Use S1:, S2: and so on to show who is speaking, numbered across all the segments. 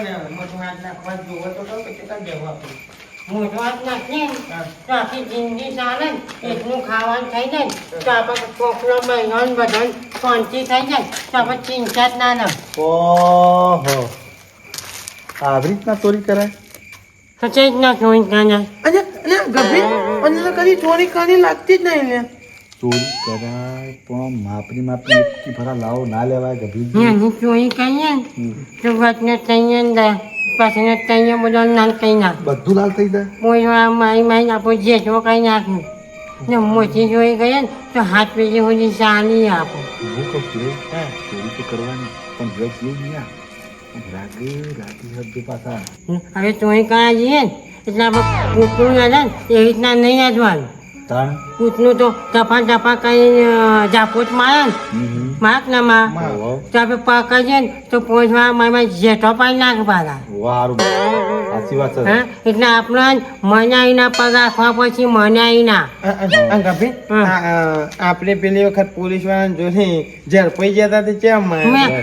S1: પણ મોટું હાથ નાખવા જોવો તો કહું કે કેટલા દેવું આપણે.
S2: મોટો હાથ નાખીએ ને, તો આખી જિંદગી ચાલે ને એટલું ખાવાનું થઈ જાય ને, તો આપણે કોકનો મહિનો ને શાંતિ થઈ જાય તો આપણે ચિંતા જ ના ના
S3: ઓહો. આવી રીતના ચોરી કરાય?
S2: તો છે જ ના. જોઈ કાના
S1: અને અને ગભી અને કદી ચોરી કરી લાગતી જ નહીં લે
S3: ચોરી કરાય પણ માપની માપની એટલી ભરા લાવો ના લેવાય ગભી
S2: એની ચોરી કરીએ તો વાતને તૈયાર ને પાછળ તૈયાર બધો નાન કહી નાખ.
S3: બધું લાલ થઈ જાય?
S2: કોઈ મારી મારી આપો જે જો કઈ નાખ્યું ને મોટી જોઈ ગયા ને તો હાથ પેજી સુધી ચાલી આપો.
S3: હું કહું છું ચોરી તો કરવાની પણ વેચ લઈ ગયા રાગે રાતી હદ પાછા.
S2: હવે ચોરી કરવા જઈએ એટલે આપણે પૂતનું ના એવી રીતના નહીં યાદવાનું
S3: તાણ?
S2: પૂતનું તો ટપા ટપા કઈ જાપોત મારે ને માક ના માં. તો આપણે પકડીએ ને તો પહોંચવા મારી જેઠો પાડી નાખ પાડા
S3: વારું. સાચી વાત છે.
S2: એટલે આપણે મનાઈના પગ રાખવા પછી મનાઈના.
S1: ગભી
S2: હા.
S1: આપણે પેલી વખત પોલીસ વાળાને જોઈ ઝડપાઈ જતા તે કેમ?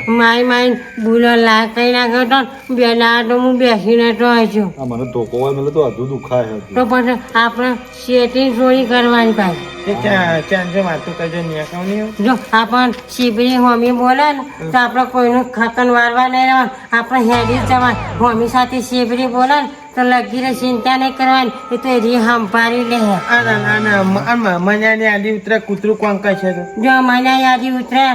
S2: માય મારી બુલો લાગ કરી નાખ્યો તો બે તો હું બેસીને તો
S3: આ મને ધોકો હોય મને તો અધું દુખાય હતું
S2: તો પછી આપણે સેટિંગ ચોરી કરવાની પાછી. જો આપણ શિબરી હોમી બોલે ને તો આપણે કોઈનું ખકન વારવા નહીં રહેવાનું. આપણે હેડી જવાનું. હોમી સાથે શિબરી બોલે ને તો લગીરે ચિંતા નહીં કરવાની એ તો રી હંપારી લે.
S1: આ ના ના ના મ- આ મ- મજાની આડી ઉતરે કૂતરું કોણ કહે છે
S2: જો મને યાદી ઉતરે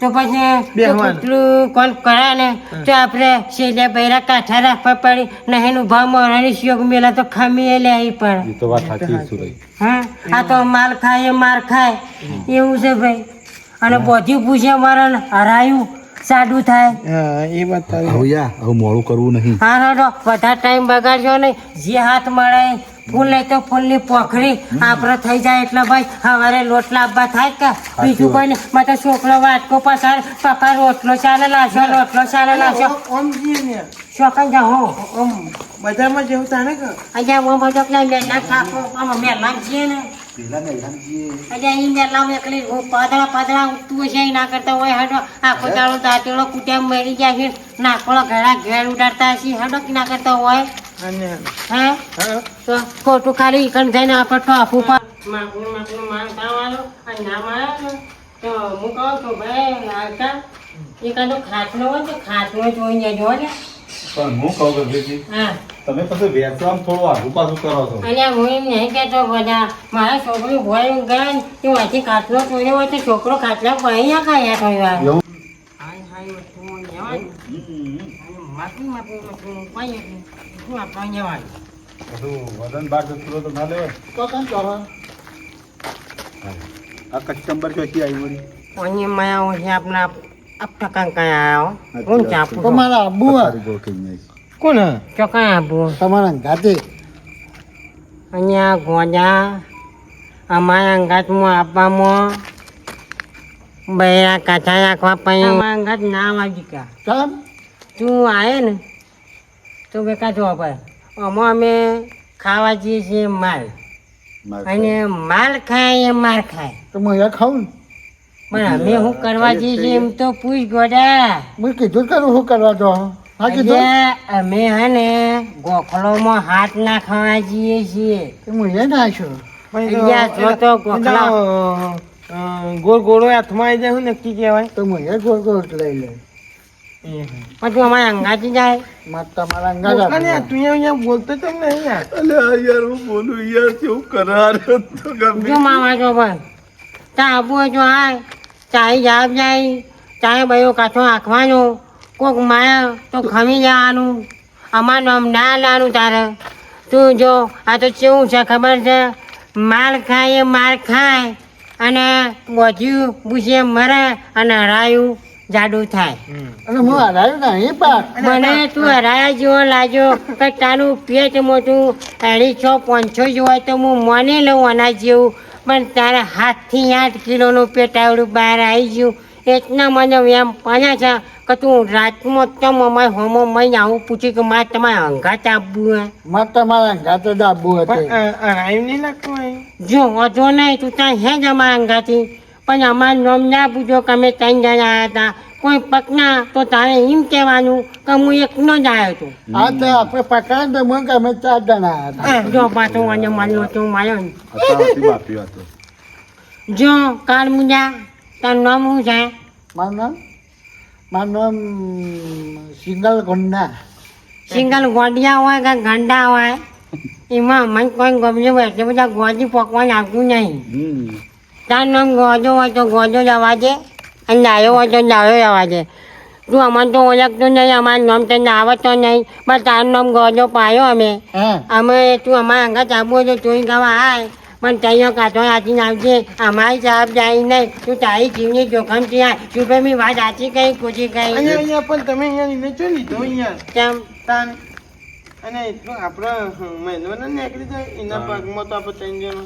S2: તો પછી કૂતરું કોણ કરે ને તો આપણે છેલ્લે બૈરા કાંઠા રાખવા પડી નહીં ભાવ મોરાની શિયોગ મેલા તો ખમી લે
S3: તો વાત સાચી
S2: હા? આ તો માલ ખાય માર ખાય. એવું છે ભાઈ. અને બધું પૂછે મારા હરાયું? સાડું થાય.
S1: એ વાત તારી.
S3: હવે મોડું કરવું નહીં.
S2: હા હા વધારે ટાઈમ બગાડજો નહીં. જે હાથ મળે ફૂલ નહીં તો ફૂલની પોખરી આપણે થઈ જાય એટલે ભાઈ સવારે લોટલા આપવા થાય કે બીજું કોઈ નહીં. મારે છોકરો વાટકો પસાર પપ્પા રોટલો ચાલે લાવશો રોટલો ચાલે લાવશો
S1: ઓમ જીએ ને.
S2: શોખાઈ જાઓ
S1: ઓમ બજારમાં જેવું તાને કે?
S2: અહીંયા હું બધો મેલા ખાખો આમાં મેલા છીએ ને.
S3: પેલા ને ઈરાનજીએ
S2: અહીંયા ઈ મેલા એકલી હું પાતળા પાતળા ઉઠતું હશે ઈ ના કરતા હોય હડો. આખો દાડો દાંતેડો કુટ્યા મરી જાય છે. નાખોળો ઘડા ઘેર ઉડાડતા હશે હડો કે ના કરતા હોય.
S1: અને
S2: હે? તો ખોટું ખાલી ઈકણ થઈને આપણે ઠોફું પા માગું માગું માર ખાવાનું અને ના મારે તો હું કહું તો ભાઈ આવતા એકાદો ખાટલો હોય તો ખાટલો જોઈને જો ને.
S3: પણ હું કહું
S2: હા.
S3: તમે પછી વેચવા થોડું આગુ પાછું કરો છો.
S2: અને હું એમ નહીં કહેતો બધા મારા છોકરું ભોય ગયા ને કે વાંચી ચોર્યો હોય તો છોકરો ખાટલા ભાઈ ના ખાયા કોઈ વાર. હાય હાય
S3: વજન બાર જતું તો ના લેવાય? તો કાંઈ કરો. આ કસ્ટમર ક્યાંથી આવી વળી.
S2: maya onye apna apta kan kaya o. Un chapu.
S4: તમારા આબુ.
S1: કોણ?
S2: Cho kaya bu.
S4: તમારા ગાતે
S2: Anya goja. Amaya angkat mo apa mo. Ya kwa pa yung angkat na wajika.
S4: ચાલ
S2: તું આયે ને તો બેકા જો ભાઈ આમાં અમે ખાવા જઈએ છીએ માલ અને માલ ખાય એ માર ખાય
S4: તો હું અહીંયા ખાઉં ને
S2: પણ અમે શું કરવા જઈએ છીએ એમ તો પૂછ ગોડા.
S4: મેં કીધું કરું શું કરવા દો હા કીધું?
S2: અમે હે ને ગોખલોમાં હાથ ના ખાવા જઈએ છીએ.
S4: હું એ ના છું.
S1: તો-
S2: અહીંયા જો તો ગોખલા.
S1: ગોળ ગોળો હાથમાં આવી જાય શું નક્કી કહેવાય?
S4: તો હું એ ગોળ ગોળ લઈ લે
S2: પછી અમારા અંગાથી જાય.
S4: માર તમારા અંગા
S1: બોલતા ને, તું અહીંયા બોલતો તો નહીં યાર.
S3: અલ્યા યાર હું બોલું યાર કેવું કરાર તો ગમે
S2: જો મામા જો ભાઈ તા આબુ જો આય. ચાય જાપ જાય ચાય બયો કાચો આખવાનો કોક માયા તો ખમી જવાનું. અમારું આમ ના લાનું તારે. તું જો આ તો કેવું છે ખબર છે? માર ખાય માલ ખાય અને બધું પૂછે મરે અને હરાયું જાડું થાય.
S4: અને હું હરાયું નહીં પાક
S2: મને તું હરાયા જેવો લાગ્યો કે તારું પેટ મોટું અઢીસો છ પાંચસો જેવું હોય તો હું માની લઉં અનાજ જેવું. પણ તારા હાથથી આઠ કિલોનું પેટાવડું બહાર આવી ગયું. એટલા મને એમ પાના છે કે તું રાતમાં તમ અમારે હોમો મહિને આવું પૂછ્યું કે મારે તમારે અંગાત આપવું હે?
S4: મારે તમારા અંગાત જ
S1: આપવું
S4: હતું.
S2: જો વધો નહીં તું ત્યાં હે જ અમારા અંગાથી. પણ અમારું નામ ના પૂછો કે અમે ત્રણ જણા આવ્યા હતા. કોઈ પકના તો તારે એમ કહેવાનું કે હું એકનો જ આવ્યો છું
S4: હા તો આપણે પકડાય તો મને કે અમે ચાર જણા હતા.
S2: જો પાછો અને માન્યો તો માર્યો ને. જો કાળ મુજા તારું નામ શું છે?
S4: મારું નામ? મારું નામ સિંગલ ગોંડા.
S2: સિંગલ ગોડિયા હોય કે ગાંડા હોય? એમાં મને કોઈ ગમજો હોય એટલે બધા ગોજી પકવાનું આવતું નહીં. તારું નામ ગોજો હોય તો ગોજો જવા દે અને નાયો હોય તો નાયો જવા દે. તું અમને તો ઓળખતું નહીં અમારું નામ તને આવતો નહીં. પણ તારું નામ ગોજો પાયો અમે.
S4: હા.
S2: અમે તું અમારા અંગત આવું તો તું ગવા આય. પણ તૈયો કાઢો હાથીને આવજે. અમારી સાહેબ જાય નહીં. તું તારી જીવની જોખમથી ત્યાં તું ભાઈ મી વાત સાચી કઈ ખોટી કઈ
S1: અહીંયા અહીંયા પણ તમે અહીંયા ચો લીધો અહીંયા.
S2: કેમ?
S1: તાન. અને એટલું આપણે મહિનો ને નીકળી જાય. એના પગમાં તો આપણે ત્રણ જણો.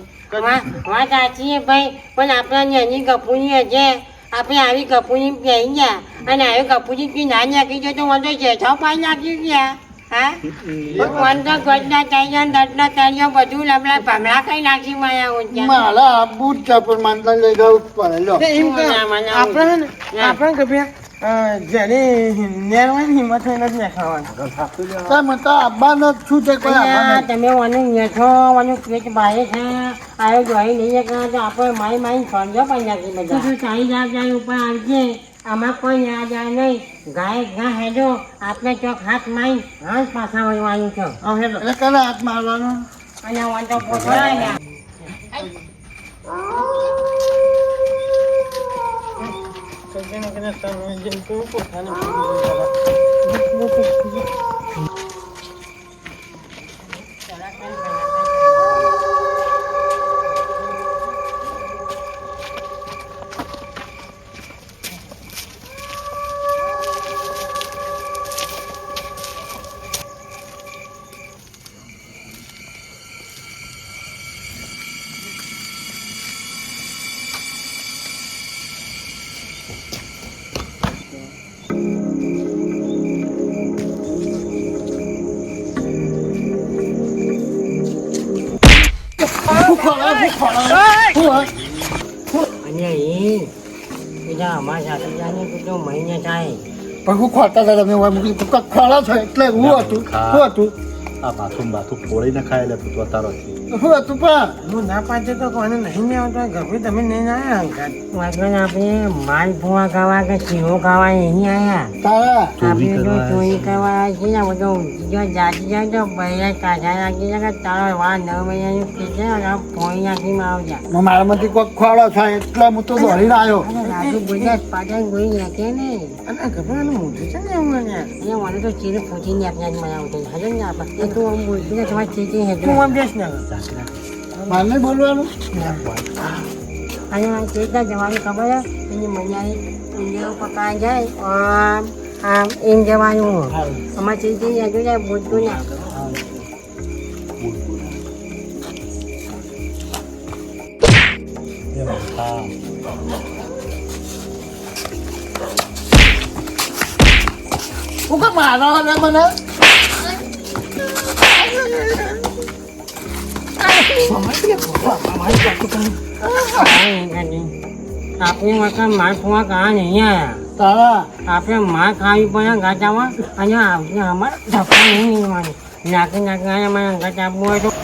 S2: વાત સાચી ભાઈ. પણ આપણે એની ગપુની છે આપણે આવી કપૂરી પહેરી ગયા. અને આવી કપૂરી પી ના નાખી જાય તો વાંધો છે. છ પાઈ નાખી ગયા. હા? વાંધો ગોડના તૈયો દટના તૈયો બધું લમડા ભમડા કઈ નાખી માયા ઊંચા
S4: મારા આબુ જ છે પણ માનતા લઈ જવું પડે. લો.
S1: તે એમ કે
S2: ના, ના, ના.
S1: આપણે. આપણે કે ભાઈ અ, જ્યારે નેર હોય ને હિંમત હોય ને જ
S4: તમે તો આવવાનો જ છું તે કોઈ
S2: તમે વાનું નેઠો પેટ ભારે છે. આયો જોઈ નહીં કે તો આપણે મારી મારી સમજો પણ નાખી બધા. તું ચાલી જાય ઉપર આવજે. આમાં કોઈ યાદ આવે નહીં. ગાય ગા હેડો. આપણે ચોક હાથ મારી હાથ પાછા વળવાનું છે.
S4: એટલે કને હાથ મારવાનો?
S2: અને વાંધો પોતો ને
S1: સજ્જનો કદાચ તમે જેમ કહો પોતાને
S2: અને એ બીજા અમારા કેટલો મહિને થાય
S4: પણ હું ખોટા હતા તમે હોય મૂકી તું ખોળા છો એટલે હું હતું હું હતું.
S3: આ બાથું બાથું ફોડી ને ખાય તું તો તારો છે.
S4: શું હતું પણ.
S1: હું ના તો કોને નહીં મેં આવતો. ઘરે તમે નહીં આવ્યા અંકલ
S2: વાગણ આપણે માલ ફોવા ખાવા કે ચીરો ખાવા નહીં આવ્યા.
S4: તારા.
S2: આપણે તો ચોરી કરવા છે ને બધો જો જાતી જાય તો પહેલા કાઢા નાખી જાય તારો વાર નવ મહિનાનું પીશે અને ફોઈ નાખીને આવજા.
S4: મારામાંથી કોઈ ખોળો થાય એટલે હું તો દોડીને આવ્યો.
S2: રાજુ ગુજરાત પાટણ ગોઈ નાખે ને.
S1: અને ગભરાનું મોઢું છે ને
S2: મને. તો ચીરે પૂછી નાખ્યા જ મને આવતું હજુ ને આપણે એ તું આમ બોલતી ને તમારે ચીચી હે
S1: તું આમ બેસ ને
S4: મારે નહીં બોલવાનું
S2: અને આ ચેતના જવાનું ખબર હે એની મજાની ઊંધિયું પકાઈ જાય આમ આમ એમ જવાનું અમારે ચીચી હજુ જાય બોલતું ના
S4: હું કે મારો ને મને
S2: આપણે વખત માર ખોવા કાં નહીં
S4: આવ્યા
S2: આપણે માર ખાવી પડે ગાચામાં અને આવશે અમારે ધક્કા નહીં લેવાનું નાખી નાખી અમારે ગાચા આપવું હોય તું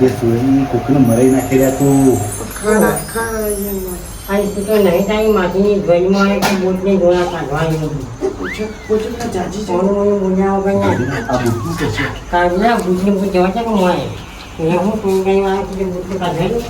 S3: એ સુરેની કોકને મરાઈ નાખી રહ્યા તું
S2: તું તો નહીં તારી માથીની ગજમાં આવે કે બોટની ગોળા કાઢવાની કોનું કોનું બોલ્યા વગર ના
S3: આ બુદ્ધું કે છે
S2: કાઢલા બુદ્ધની બુદ્ધ જવા છે કે મોય હું કોઈ કઈ વાર બુદ્ધ કાઢેલું?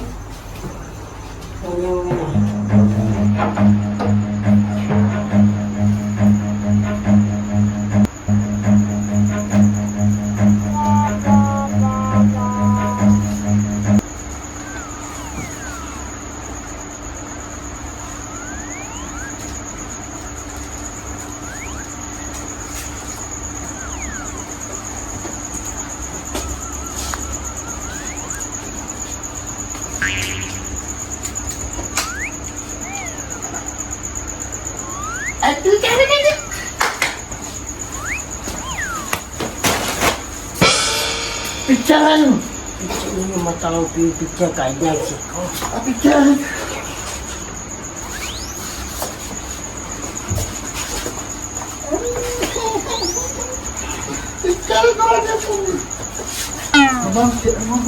S5: પિક્ચર આવ્યું
S2: મસાલો પી પિક્ચર કાઢી નાખશે
S5: આ પિક્ચર આવ્યું પિક્ચર કોણ છે બાબા તેમાં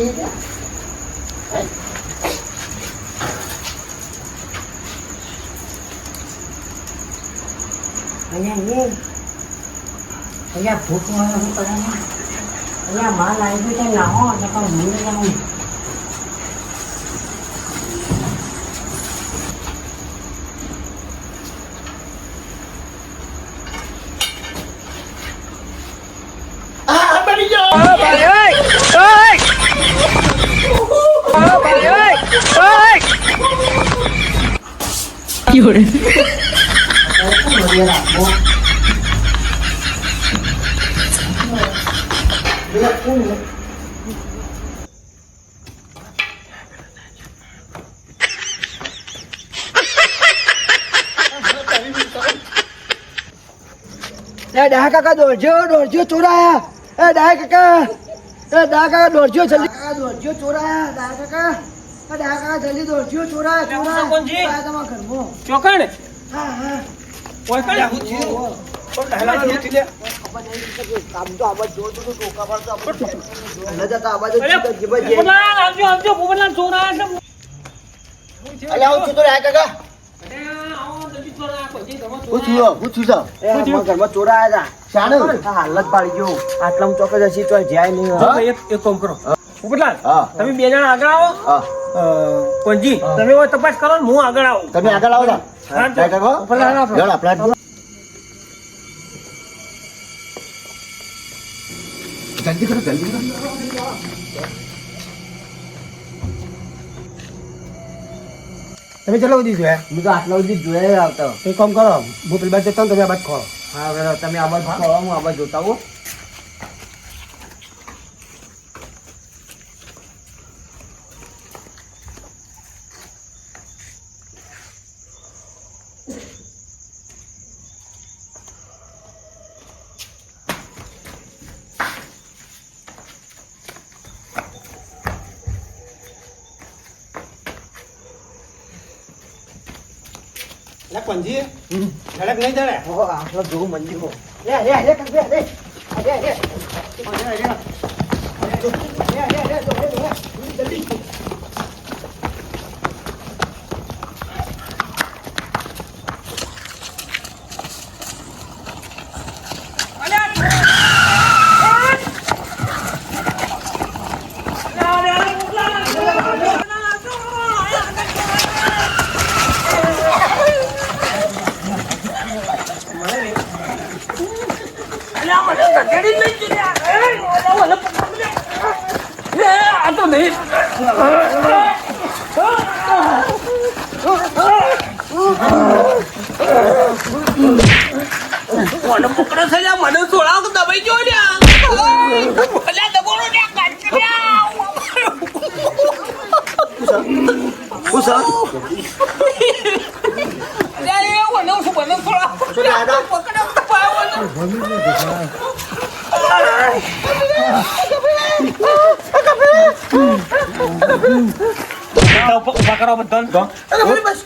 S5: કોણ
S2: અહીંયા એ. અહીંયા ભૂખ મળે શું કરે અહીંયા માલ આવી ગયો છે નાહો એટલે પણ ભૂલી જાઉં
S5: એ ડાહ કાકા દોડજો દોડજો ચોરાયા એ ડાહ કાકા એ ડાહ કાકા દોડજો જલ્દી કાકા દોડજો ચોરાયા ડાહ કાકા એ ડાહ કાકા જલ્દી દોડજો તમારા ઘરમાં
S1: ચોકણ?
S5: હા હા.
S1: ચોર
S5: આવું હું થયો? હું હાલત પાડી ગયો. આટલામાં ચોક્કસ હશે તો જાય નહીં
S1: એક એક કામ કરો. પોપટલાલ તમે બે જણા આગળ આવો.
S5: હા.
S1: તમે તપાસ કરો ને હું આગળ આવું.
S5: તમે આગળ આવો જલ્દી કરો જલ્દી કરો.
S1: તમે ચલો બધી જોયા?
S5: હું તો આટલા સુધી જોયા આવતા.
S1: એક કામ કરો હું પેલી બાજુ જતો તમે આ બાજુ ખો
S5: હા તમે તમે બાજુ ખો હું આવાજ જોતા હો
S1: એટલે કોણજી ધડક નહીં ધડે
S5: ઓહો આટલા જોવું મંદિર હો લે લે લે કર લે લે લે લે હું સર શું દાદા
S1: ઊભા કરો બધા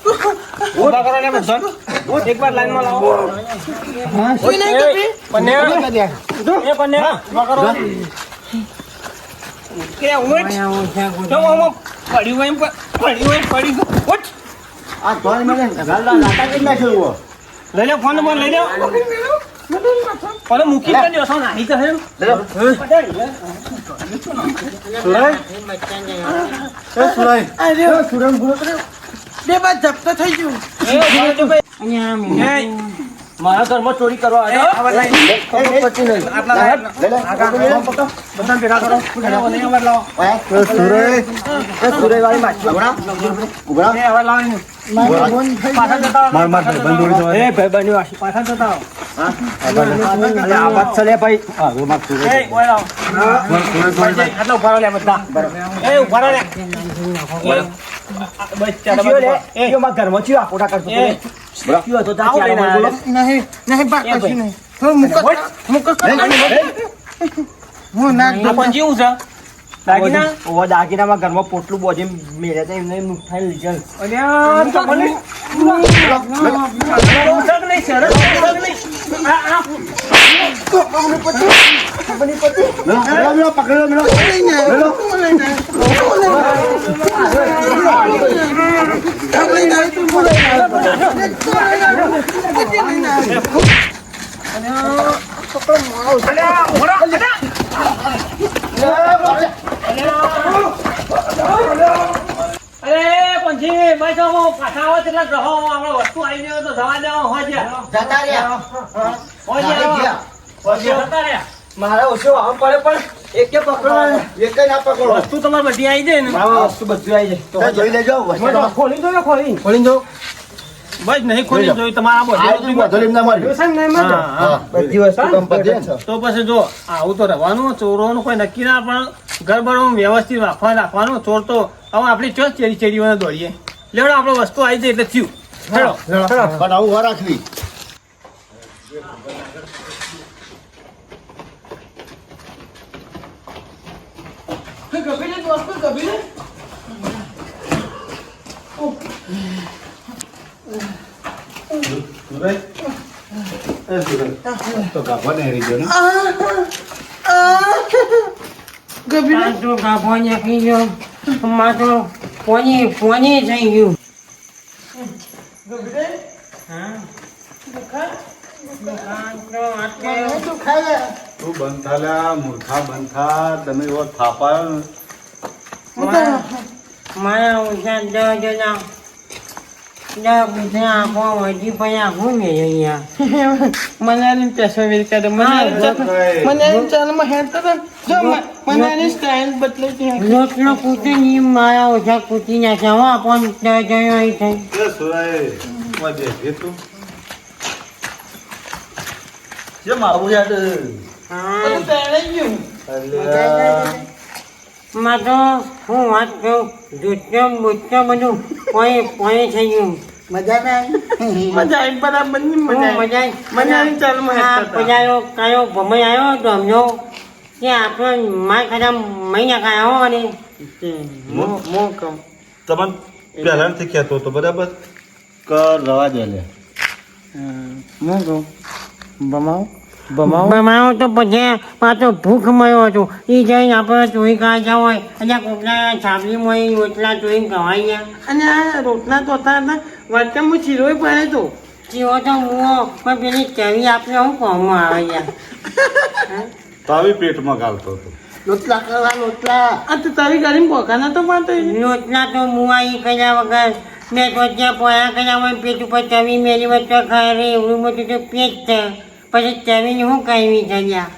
S1: ઊભા કરો ને બધા એક વાર લાઈનમાં લાવો. એ, પન્ને. એ પન્ને, ઊભા કે ઉઠ. તો આમાં પડ્યું હોય ઉઠ.
S5: આ મને
S1: લઈ લે ફોન નંબર લઈ લે ફોન મૂકી નાહી તો.
S5: સુરાય? એ સુરાય. અરે. સુરામ ગુનો કર્યો
S1: એ, બાદ જપ્ત થઈ
S2: અહીંયા
S1: એ, મારા ઘરમાં ચોરી કરવા ઊભા રહો.
S3: બધા.
S1: ઊભા રહો
S4: નહીં નહીં બા કશું નહીં. થોડું મુકત મુકત હું
S1: પણ જેવું છે? દાગીના?
S5: ઓ દાગીનામાં ઘરમાં પોટલું બોજે મેળે છે એમને નુકસાન લીધેલ
S1: અલ્યા, તો નહીં, શરત નહીં. આ, આ,
S3: પકડેલો મેલો
S1: અલ્યા, ઊભો રહો, અલ્યા. અરે પંછી બસ હું પાછા આવો એટલે ગ્રહો આપણે વસ્તુ આવી ગયો તો જવા દેવા હોય છે
S4: જતા રહ્યા.
S1: હોય છે જતા રહ્યા.
S5: મારે ઓછો આમ પડે પણ એક કે પકડો
S4: એક જ ના પકડો.
S1: વસ્તુ તમારે બધી આવી જાય ને.
S5: વસ્તુ બધું આવી જાય.
S4: જોઈ લેજો
S1: ખોલી દો ને ખોલી
S4: ખોલી દો
S1: બસ નહીં ખોલી જોઈ તમારા
S4: આ
S1: બધી
S4: બધું લીમ ના મારી
S1: હા, હા.
S5: બધી વસ્તુ કમ્પ્લીટ છે.
S1: તો પછી જો આવું તો રહેવાનું ચોરોનું કોઈ નક્કી ના પણ ગરબડો વ્યવસ્થિત રાખવા રાખવાનું. ચોર તો હવે આપણી ચો ચેરી ચેરીઓને દોડીએ. લેવડો આપણો વસ્તુ આવી જાય એટલે થયું. હેડો
S4: પણ આવું વાર રાખવી.
S3: સુરે એ સુરે તો ગાભા ને હરી ગયો ને.
S2: આ તો ગાભો નાખી ગયો. માં પોની પોની થઈ ગયું. હા? દુકાન તો આટલે
S3: તું બંધ થાલ્યા મૂર્ખા બંધ થા તમે એવો થાપાયો ને
S2: મારા મારા ઓછા દસ જણા દસ બીજા આપો હજી પછી ઘૂમે અહીંયા
S1: મને આની પેસો વેચ કરે
S2: મને
S3: કઈ
S1: ચાલમાં હેડ તો જો મને આની સ્ટાઇલ બદલાઈ છે
S2: રોટલો કૂટી ની મારા ઓછા કૂટી નાખ્યા હો પણ દસ જણા અહીં થઈ.
S3: એ સુરાયમાં બેઠી તું. કેમ આવું યાર અલ્યા.
S2: માં તો હું વાત કહું જૂઠો બૂઠો બધું પોઈ પોઈ થઈ ગયું
S4: મજા આવી
S1: મજા આવી બરાબર મજા
S2: હું
S1: મજા આવી. ચાલ.
S2: પજાયો કયો ભમાઈ આવ્યો તો અમનો. કે આપણે માર ખાતા મહિના કાંઈ આવો અને
S1: મો
S3: તમને પહેલાથી કહેતો હતો બરાબર? કર રવા જ લે.
S1: મો કમ બમાવ
S2: બમાવો? તો પછી પાછો ભૂખ મળ્યો હતો એ જઈને આપણે ચોઈ કાઢ્યા હોય અને કોકના છાપલીમાં રોટલા ચોઈને ખવાઈ ગયા.
S1: અને આ રોટલા તો હતા હતા વાટકામાં ચીરોય પડે તો.
S2: ચીરો તો હું પણ પેલી ચવી આપણે હું કોમમાં આવે યાર?
S3: તાવી પેટમાં ગાલતો હતો.
S4: લોટલા કરવા લોટલા
S1: આ તો તારી ગાડી બોકાના તો પાતો
S2: રોટલા તો મુઆ ઈ કર્યા વગર મેં તો ત્યાં પોયા કર્યા હોય પેટ ઉપર ચવી મેરી વચ્ચે ખાય રે એવડું બધું તો પેટ છે. પછી ચવીને હું કહેવી જગ્યા?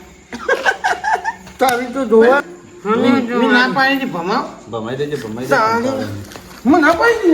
S4: તારી તો જોવા
S2: મને
S1: ના પાડી ભમાવ?
S3: ભમાઈ દેજે ભમાઈ દેજે.
S1: હું ના પાડી